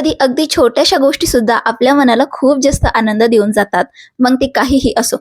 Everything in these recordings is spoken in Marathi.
कधी अगदी छोट्याशा गोष्टी सुद्धा आपल्या मनाला खूप जास्त आनंद देऊन जातात. मग ते काहीही असो.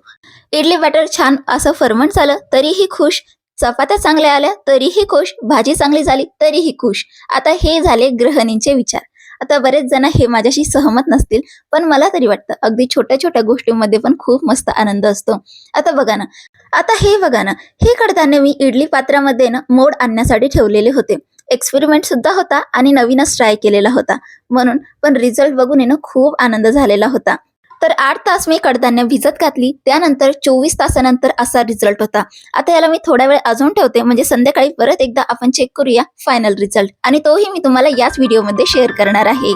इडली बॅटर छान असं फर्मंट झालं तरीही खुश. चपात्या चांगल्या आल्या तरीही खुश. भाजी चांगली झाली तरीही खुश. आता हे झाले ग्रहणींचे विचार. आता बरेच जण हे माझ्याशी सहमत नसतील पण मला तरी वाटतं अगदी छोट्या छोट्या गोष्टींमध्ये पण खूप मस्त आनंद असतो. आता बघा ना. आता हे बघा ना. हे कडधान्य मी इडली पात्रामध्ये ना मोड आणण्यासाठी ठेवलेले होते. एक्सपेरिमेंट सुद्धा होता आणि नवीनच ट्राय केलेला होता. म्हणून पण रिझल्ट बघून येणं खूप आनंद झालेला होता. तर आठ तास मी कडधान्य भिजत घातली. त्यानंतर चोवीस तासानंतर असा रिझल्ट होता. आता याला मी थोडा वेळ अजून ठेवते. म्हणजे संध्याकाळी परत एकदा आपण चेक करूया फायनल रिझल्ट आणि तोही मी तुम्हाला याच व्हिडिओमध्ये शेअर करणार आहे.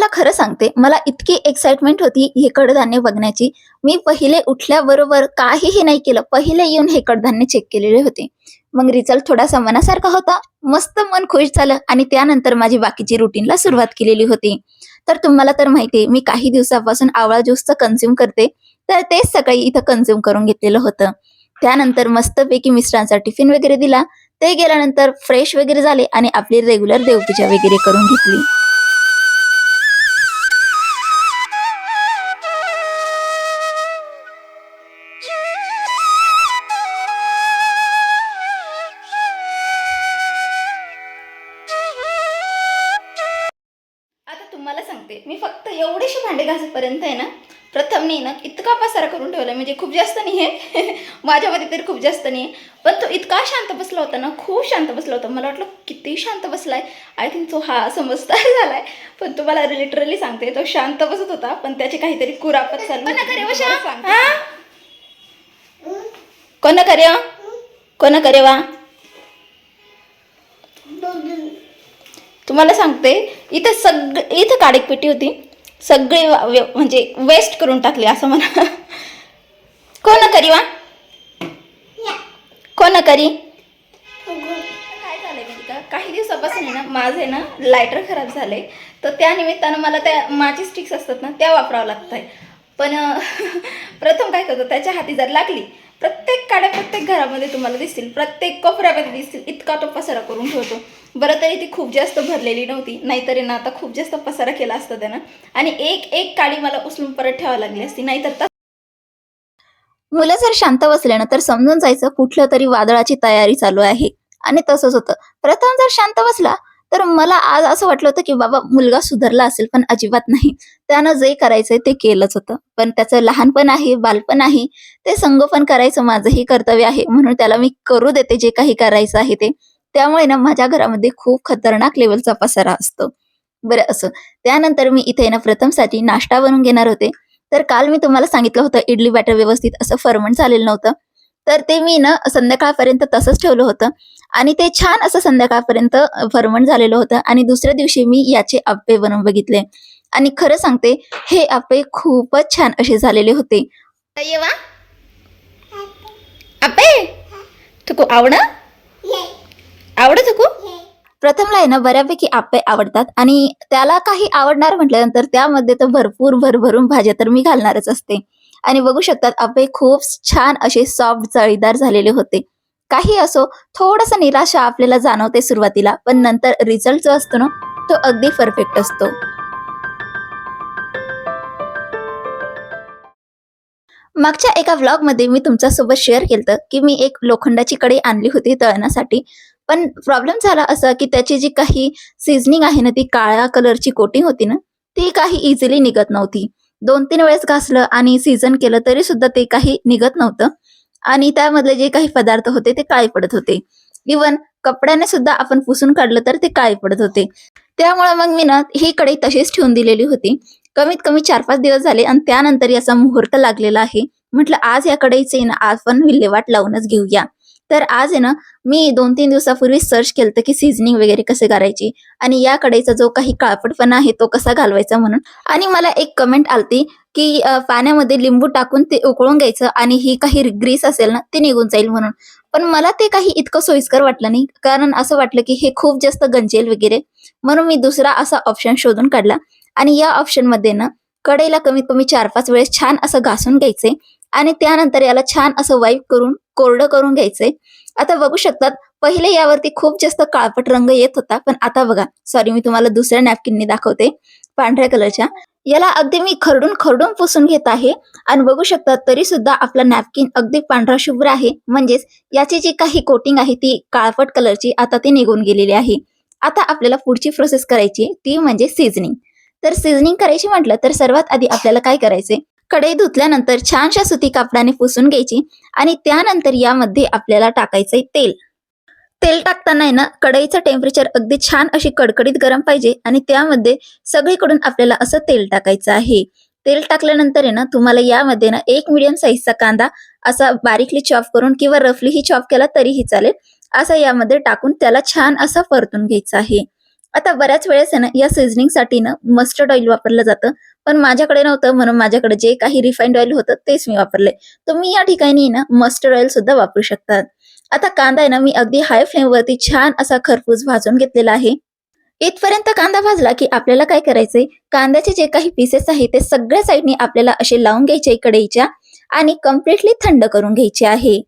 तुम्हाला खरं सांगते मला इतकी एक्साइटमेंट होती हे कडधान्य बघण्याची. मी पहिले उठल्याबरोबर काहीही नाही केलं पहिले येऊन हे कडधान्य चेक केलेले होते. मग रिझल्ट थोडासा मनासारखा होता मस्त मन खुश झालं आणि त्यानंतर माझी बाकीची रुटीनला सुरुवात केलेली होती. तर तुम्हाला तर माहिती मी काही दिवसापासून आवळा ज्यूसचं कन्झ्युम करते तर तेच सकाळी इथं कन्झ्युम करून घेतलेलं होतं. त्यानंतर मस्तपैकी मिस्टरांचा टिफिन वगैरे दिला. ते गेल्यानंतर फ्रेश वगैरे झाले आणि आपली रेग्युलर देवपूजा वगैरे करून घेतली. सांगते. मी फक्त एवढेशे भांडे घासेपर्यंत आहे ना प्रथम नाही ना इतका पसारा करून ठेवला म्हणजे खूप जास्त नाही आहे माझ्यामध्ये तरी खूप जास्त नाही आहे पण तो इतका शांत बसला होता ना खूप शांत बसला होता. मला वाटलं किती शांत बसलाय. आय थिंक तो हा समजदार झालाय. पण तुम्हाला लिटरली सांगते तो शांत बसत होता. पण त्याची काहीतरी कुरापत चालू कोणा करे वा कोणा करे वा? तुम्हाला सांगते इथं सग इथं काडेक पेटी होती. सगळी वा- व्य- म्हणजे वेस्ट करून टाकली असं म्हणा. कोण करी वा? कोण करी? काय झालंय माहिती का काही दिवसापासून आहे ना माझे ना लायटर खराब झाले तर त्या निमित्तानं मला त्या माझी स्टिक्स असतात ना त्या वापरावं लागत आहे पण प्रथम काय करतो त्याच्या हाती जर लागली प्रत्येक काड्या प्रत्येक घरामध्ये तुम्हाला दिसतील. प्रत्येक कोपऱ्यामध्ये दिसतील. इतका तो पसारा करून ठेवतो. बरं तरी ती खूप जास्त भरलेली नव्हती. नाहीतरी ना आता खूप जास्त पसारा केला असता त्यानं. आणि एक एक काडी मला उचलून परत ठेवावी लागली असती. नाहीतर मुलं जर शांत बसल्यानं ना तर समजून जायचं कुठलं तरी वादळाची तयारी चालू आहे. आणि तसंच होतं. प्रथम जर शांत बसला तर मला आज असं वाटलं होतं की बाबा मुलगा सुधारला असेल पण अजिबात नाही. त्यानं जे करायचंय ते केलंच होतं. पण त्याचं लहानपण आहे बालपण आहे ते संगोपन करायचं माझंही कर्तव्य आहे. म्हणून त्याला मी करू देते जे काही करायचं आहे ते. त्यामुळे ना माझ्या घरामध्ये खूप खतरनाक लेवलचा पसारा असतो. बरं असं. त्यानंतर मी इथे ना प्रथमसाठी नाश्ता बनवून घेणार होते. तर काल मी तुम्हाला सांगितलं होतं इडली बॅटर व्यवस्थित असं फर्मंट झालेलं नव्हतं. तर ते मी ना संध्याकाळपर्यंत तसंच ठेवलं होतं. आणि ते छान असं संध्याकाळपर्यंत फर्मंट झालेलं होतं. आणि दुसऱ्या दिवशी मी याचे आप्पे बनवून बघितले. आणि खरं सांगते हे आप्पे खूपच छान असे झालेले होते. येवा आप्पे? तुकू आवडत तुकू प्रथमला आहे ना बऱ्यापैकी आप्पे आवडतात आणि त्याला काही आवडणार म्हटल्यानंतर त्यामध्ये तर भरपूर भरभरून भाज्या तर मी घालणारच असते. आणि बघू शकतात आप्पे खूप छान असे सॉफ्ट चळीदार झालेले होते. काही असो थोडस निराशा आपल्याला जाणवते सुरुवातीला पण नंतर रिझल्ट जो असतो ना तो अगदी परफेक्ट असतो. मागच्या एका व्लॉगमध्ये मी तुमच्यासोबत शेअर केलं की मी एक लोखंडाची कढई आणली होती तळण्यासाठी. पण प्रॉब्लेम झाला असा की त्याची जी काही सिझनिंग आहे ना ती काळ्या कलरची कोटिंग होती ना ती काही इझिली निघत नव्हती. दोन तीन वेळेस घासलं आणि सीझन केलं तरी सुद्धा ते काही निघत नव्हतं. आणि त्यामधले जे काही पदार्थ होते ते काळे पडत होते. इवन कपड्याने सुद्धा आपण पुसून काढलं तर ते काळे पडत होते. त्यामुळे मग मी ना ही कढई तशीच ठेवून दिलेली होती. कमीत कमी चार पाच दिवस झाले आणि त्यानंतर याचा मुहूर्त लागलेला आहे. म्हटलं आज या कढईचे ना आपण विल्हेवाट लावूनच घेऊया. तर आज आहे ना मी दोन तीन दिवसापूर्वी सर्च केलं की सिझनिंग वगैरे कसे करायची आणि या कढईचा जो काही काळपटपणा आहे तो कसा घालवायचा म्हणून. आणि मला एक कमेंट आलती की पाण्यामध्ये लिंबू टाकून ते उकळून घ्यायचं आणि ही काही ग्रीस असेल ना ते निघून जाईल म्हणून. पण मला ते काही इतकं सोयीस्कर वाटलं नाही. कारण असं वाटलं की हे खूप जास्त गंजेल वगैरे. म्हणून मी दुसरा असा ऑप्शन शोधून काढला. आणि या ऑप्शनमध्ये ना कढईला कमीत कमी चार पाच वेळेस छान असं घासून घ्यायचे आणि त्यानंतर याला छान असं वाईप करून कोरडं करून घ्यायचंय आता बघू शकतात पहिले यावरती खूप जास्त काळपट रंग येत होता पण आता बघा सॉरी मी तुम्हाला दुसऱ्या नॅपकिननी दाखवते पांढऱ्या कलरच्या याला अगदी मी खरडून खरडून पुसून घेत आहे आणि बघू शकता तरी सुद्धा आपला नॅपकिन अगदी पांढरा शुभ्र आहे म्हणजेच याची जी काही कोटिंग आहे ती काळपट कलरची आता ती निघून गेलेली आहे. आता आपल्याला पुढची प्रोसेस करायची ती म्हणजे सीझनिंग तर सीझनिंग करायची म्हटलं तर सर्वात आधी आपल्याला काय करायचंय? कढई धुतल्यानंतर छानशा सुती कापडाने पुसून घ्यायची आणि त्यानंतर यामध्ये आपल्याला टाकायचंय तेल. तेल टाकताना आहे ना कढईचं टेम्परेचर अगदी छान अशी कडकडीत गरम पाहिजे आणि त्यामध्ये सगळीकडून आपल्याला असं तेल टाकायचं आहे. तेल टाकल्यानंतर आहे ना तुम्हाला यामध्ये ना एक मिडियम साईजचा कांदा असा बारीकली चॉप करून किंवा रफलीही चॉप केला तरीही चालेल. असा यामध्ये टाकून त्याला छान असा परतून घ्यायचा आहे. आता बऱ्याच वेळेस आहे ना या सिझनिंगसाठी ना मस्टर्ड ऑइल वापरलं जातं. पण माझ्याकडे नव्हतं म्हणून माझ्याकडे जे काही रिफाईंड ऑइल होतं तेच मी वापरले. तुम्ही या ठिकाणी ना मस्टर्ड ऑइल सुद्धा वापरू शकतात. आता कांदा आहे ना मी अगदी हाय फ्लेम वरती छान असा खरपूस भाजून घेतलेला आहे. इथपर्यंत कांदा भाजला की आपल्याला काय करायचंय? कांद्याचे जे काही पीसेस आहे ते सगळ्या साईडने आपल्याला असे लावून घ्यायचे कढईच्या आणि कम्प्लिटली थंड करून घ्यायचे आहे.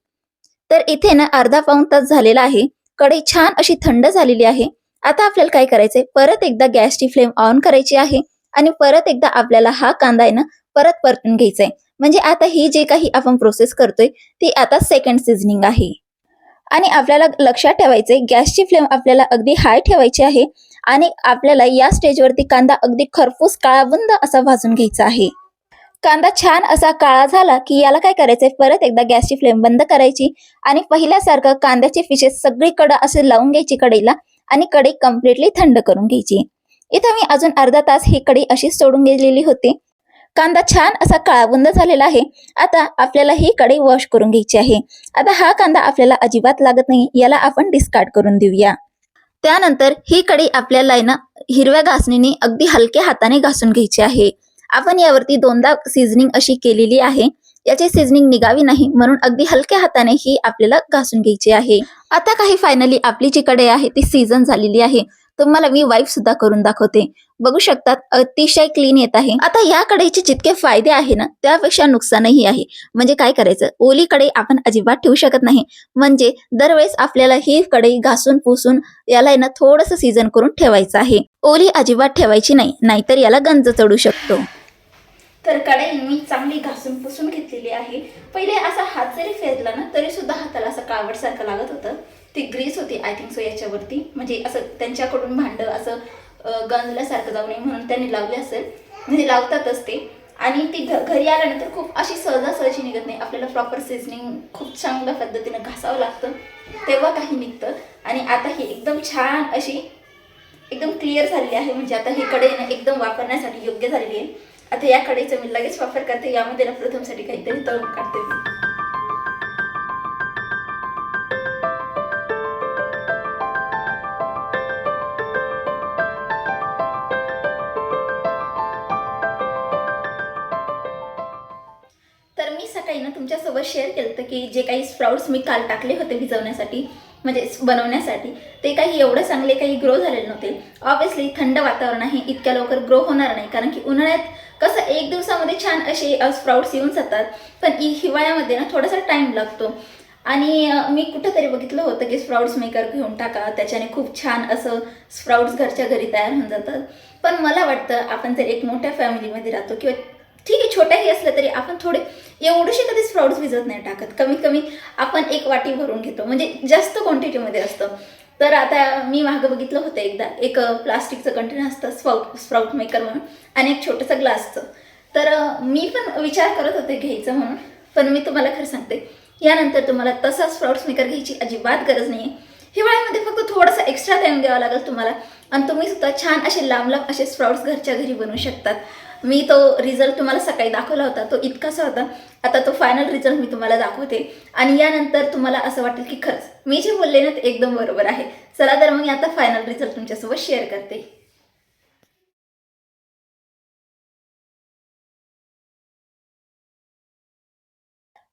तर इथे ना अर्धा पाऊण तास झालेला आहे. कढई छान अशी थंड झालेली आहे. आता आपल्याला काय करायचंय? परत एकदा गॅसची फ्लेम ऑन करायची आहे. आणि परत एकदा आपल्याला हा कांदा आहे ना परत परतून घ्यायचा आहे म्हणजे आता ही जे काही आपण प्रोसेस करतोय ती आता सेकंड सिझनिंग आहे. आणि आपल्याला लक्षात ठेवायचंय गॅसची फ्लेम आपल्याला अगदी हाय ठेवायची आहे आणि आपल्याला या स्टेजवरती कांदा अगदी खरपूस काळाबुंद असा भाजून घ्यायचा आहे. कांदा छान असा काळा झाला की याला काय करायचंय परत एकदा गॅसची फ्लेम बंद करायची आणि पहिल्यासारखं कांद्याचे फिशेस सगळीकडं असे लावून घ्यायची कढईला आणि कढई कम्प्लिटली थंड करून घ्यायची. इथं मी अजून अर्धा तास ही कढी अशीच सोडून गेलेली होती. कांदा छान असा काळाबुंद झालेला आहे. आता आपल्याला ही कढई वॉश करून घ्यायची आहे. आता हा कांदा आपल्याला अजिबात लागत नाही. याला आपण डिस्कार्ड करून देऊया. त्यानंतर ही कढई आपल्याला आहे ना हिरव्या घासणीने अगदी हलक्या हाताने घासून घ्यायची आहे. आपण यावरती दोनदा सिझनिंग अशी केलेली आहे. याची सिझनिंग निघावी नाही म्हणून अगदी हलक्या हाताने ही आपल्याला घासून घ्यायची आहे. आता काही फायनली आपली जी कढई आहे ती सीझन झालेली आहे. तुम्हाला मी वाईफ सुद्धा करून दाखवते. बघू शकतात अतिशय क्लीन येत आहे. आता या कढईचे जितके फायदे आहे ना त्यापेक्षा नुकसानही आहे. म्हणजे काय करायचं? ओली कढई आपण अजिबात ठेवू शकत नाही. म्हणजे दरवेळेस आपल्याला ही कढई घासून पुसून याला ना थोडस सीझन करून ठेवायचं आहे. ओली अजिबात ठेवायची नाही नाहीतर याला गंज चढू शकतो. तर कढई मी चांगली घासून पुसून घेतलेली आहे. पहिले असा हात जरी फेरला ना तरी सुद्धा हाताला असं काळवट सारखं लागत होतं. ती ग्रीस होती आय थिंक सो याच्यावरती. म्हणजे असं त्यांच्याकडून भांडं असं गंजल्यासारखं जाऊ नये म्हणून त्यांनी लावले असेल. म्हणजे लावतातच ते. आणि ती घ घरी आल्यानंतर खूप अशी सहजासहजी निघत नाही. आपल्याला प्रॉपर सिझनिंग खूप चांगल्या पद्धतीनं घासावं लागतं. तेव्हा काही निघतं. आणि आता ही एकदम छान अशी एकदम क्लिअर झालेली आहे. म्हणजे आता ही कढई ना एकदम वापरण्यासाठी योग्य झालेली आहे. आता या कढईचा मी लगेच वापर करते. यामध्ये ना प्रथमसाठी काहीतरी तळून काढते ना तुमच्यासोबत शेअर केलं होतं की जे काही स्प्राउट्स मी काल टाकले होते भिजवण्यासाठी म्हणजे बनवण्यासाठी ते काही एवढं चांगले काही ग्रो झालेले नव्हते. ऑब्वियसली थंड वातावरण आहे इतक्या लवकर ग्रो होणार नाही कारण की उन्हाळ्यात कसं एक दिवसामध्ये छान असे स्प्राउट्स येऊन जातात पण हिवाळ्यामध्ये ना थोडासा टाईम लागतो. आणि मी कुठंतरी बघितलं होतं की स्प्राउट्स मेकर घेऊन टाका त्याच्याने खूप छान असं स्प्राउट्स घरच्या घरी तयार होऊन जातात. पण मला वाटतं आपण जर एक मोठ्या फॅमिलीमध्ये राहतो किंवा ठीक आहे छोट्याही असलं तरी आपण थोडे एवढेसे कधी फ्रॉड्स भिजत नाही टाकत. कमीत कमी आपण एक वाटी भरून घेतो. म्हणजे जास्त क्वांटिटीमध्ये असतं. तर आता मी मागं बघितलं होतं एकदा. एक प्लास्टिकचं कंटेनर असतं स्पाउट स्प्राउट मेकर म्हणून आणि एक छोटंसं ग्लासचं तर मी पण विचार करत होते घ्यायचं म्हणून. पण मी तुम्हाला खरं सांगते यानंतर तुम्हाला तसा स्प्राउट्स मेकर घ्यायची अजिबात गरज नाही आहे हिवाळ्यामध्ये फक्त थोडासा एक्स्ट्रा टाईम द्यावा लागेल तुम्हाला. आणि तुम्ही सुद्धा छान असे लांब लांब असे स्प्राउट्स घरच्या घरी बनवू शकतात. मी तो रिझल्ट तुम्हाला सकाळी दाखवला होता. तो इतकासा होता. आता तो फायनल रिझल्ट मी तुम्हाला दाखवते. आणि यानंतर तुम्हाला असं वाटेल की खरंच मी जे बोलले ना ते एकदम बरोबर आहे. चला तर मग आता फायनल रिझल्ट तुमच्यासोबत शेअर करते.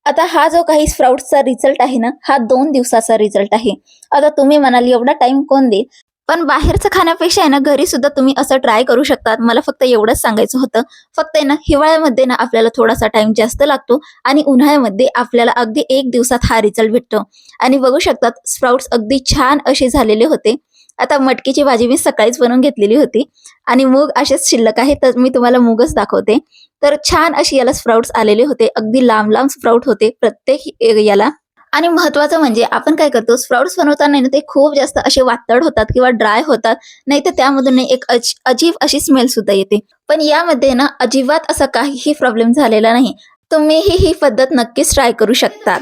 आता हा जो काही स्प्राऊट्सचा रिझल्ट आहे ना हा दोन दिवसाचा रिझल्ट आहे. आता तुम्ही म्हणाल एवढा टाइम कोण देईल? पण बाहेरचं खाण्यापेक्षा आहे ना घरी सुद्धा तुम्ही असं ट्राय करू शकतात. मला फक्त एवढंच सांगायचं होतं. फक्त आहे ना हिवाळ्यामध्ये ना आपल्याला थोडासा टाइम जास्त लागतो आणि उन्हाळ्यामध्ये आपल्याला अगदी एक दिवसात हा रिझल्ट भेटतो. आणि बघू शकतात स्प्राउट्स अगदी छान असे झालेले होते. आता मटकीची भाजी मी सकाळीच बनवून घेतलेली होती. आणि मूग असेच शिल्लक आहे तर मी तुम्हाला मूगच दाखवते. तर छान अशी याला स्प्राउट्स आलेले होते. अगदी लांब लांब स्प्राउट होते प्रत्येक याला. आणि महत्वाचं म्हणजे आपण काय करतो स्प्राउट्स बनवताना ना ते खूप जास्त असे वातड होतात किंवा ड्राय होतात नाही तर त्यामधून एक अज- अजीब अशी स्मेल सुद्धा येते. पण यामध्ये ना अजिबात असा काहीही प्रॉब्लेम झालेला नाही. तुम्हीही ही पद्धत नक्कीच ट्राय करू शकता.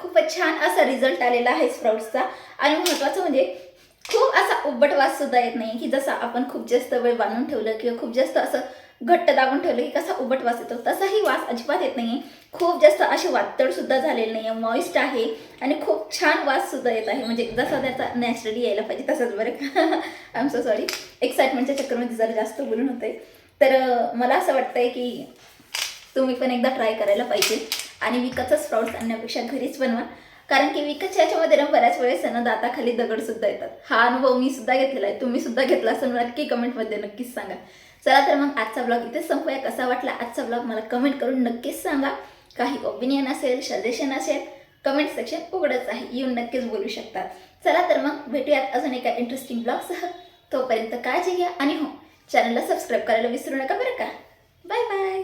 खूपच छान असा रिझल्ट आलेला आहे स्प्राउट्सचा आणि महत्वाचं म्हणजे खूप असा उब्बट वास सुद्धा येत नाही की जसा आपण खूप जास्त वेळ बांधून ठेवलं किंवा खूप जास्त असं घट्ट दाबून ठेवलं की कसा उबट वास येतो. तसाही वास अजिबात येत नाही खूप जास्त असे वातड सुद्धा नाही आहे मॉइस्ट आहे आणि खूप छान वास सुद्धा येत आहे. म्हणजे जसा त्याचा नॅचरली यायला पाहिजे तसाच बरं आय एम सो सॉरी एक्साइटमेंटच्या चक्करमध्ये जरा जास्त बोलून होते तर मला असं वाटतंय की तुम्ही पण एकदा ट्राय करायला पाहिजे. आणि विकतच स्प्राउट्स आणण्यापेक्षा घरीच बनवा. कारण की विकतच्या याच्यामध्ये ना बऱ्याच वेळेस ना दाताखाली दगड सुद्धा येतात. हा अनुभव मी सुद्धा घेतलेला आहे. तुम्ही सुद्धा घेतला असेल नक्की कमेंटमध्ये नक्कीच सांगा. चला तर मग आजचा ब्लॉग इथेच संपूया. कसा वाटला आजचा ब्लॉग मला कमेंट करून नक्कीच सांगा. काही ओपिनियन असेल सजेशन असेल कमेंट सेक्शन उघडच आहे. येऊन नक्कीच बोलू शकता. चला तर मग भेटूयात अजून एका इंटरेस्टिंग ब्लॉगसह तोपर्यंत काळजी घ्या. आणि हो चॅनलला सबस्क्राईब करायला विसरू नका बरं का? Bye bye